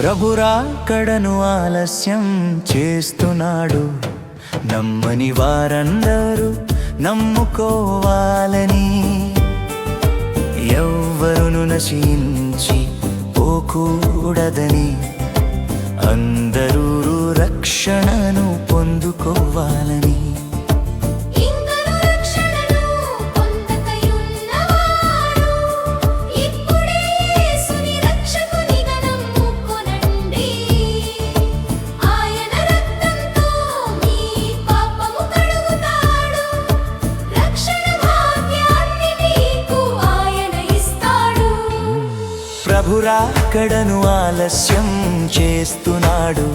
ప్రభురాకడను ఆలస్యం చేస్తున్నాడు. నమ్మని వారందరూ నమ్ముకోవాలని ఎవ్వరును నశించి పోకూడదని అందరూ రక్షణను పొందుకో ప్రభురాకడను ఆలస్యం చేస్తున్నాడు.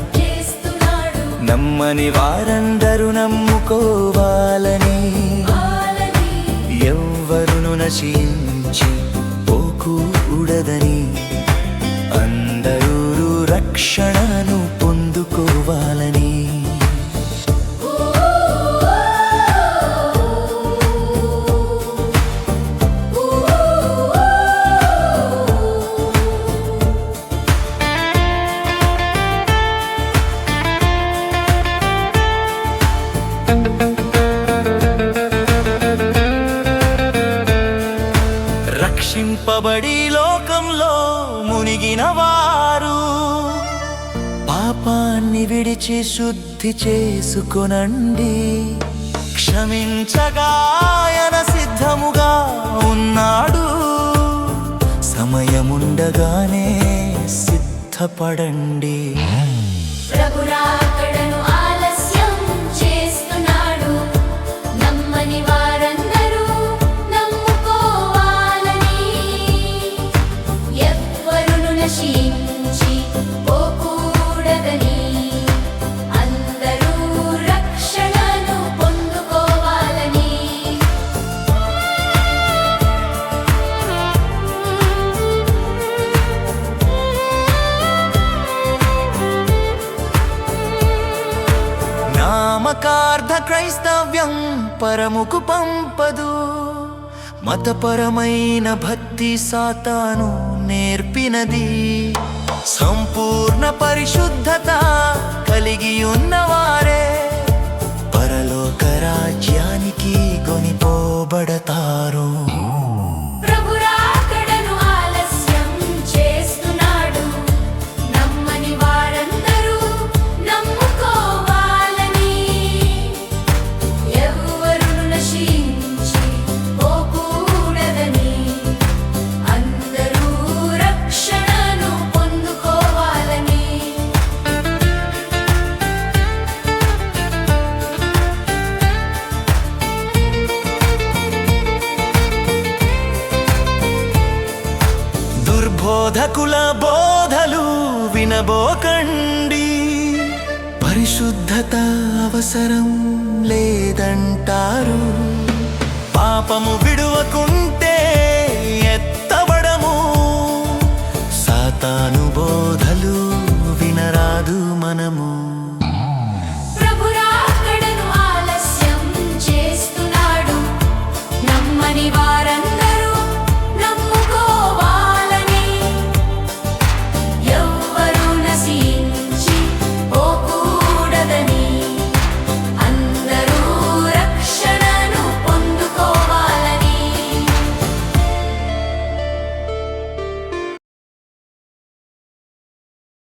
నమ్మని వారందరూ నమ్ముకోవాలని ఎవ్వరును నశించి పోకూడదని. అందరూ రక్షణను రక్షింపబడి లోకంలో మునిగిన వారు పాపాన్ని విడిచి శుద్ధి చేసుకొనండి. క్షమించగాయన సిద్ధముగా ఉన్నాడు. సమయముండగానే సిద్ధపడండి. ప్రభురా నామకార్థ క్రైస్తవ్యం పరముకు పంపదు. మతపరమైన భక్తి సాతాను నేర్పినది. సంపూర్ణ పరిశుద్ధత కలిగి ఉన్నవారే పరలోక రాజ్యానికి కొనిపోబడతారు. బోధకుల బోధలు వినబోకండి. పరిశుద్ధత అవసరం లేదంటారు. పాపము విడువకుంటే ఎత్తబడము. సాతాను బోధలు వినరాదు మనము.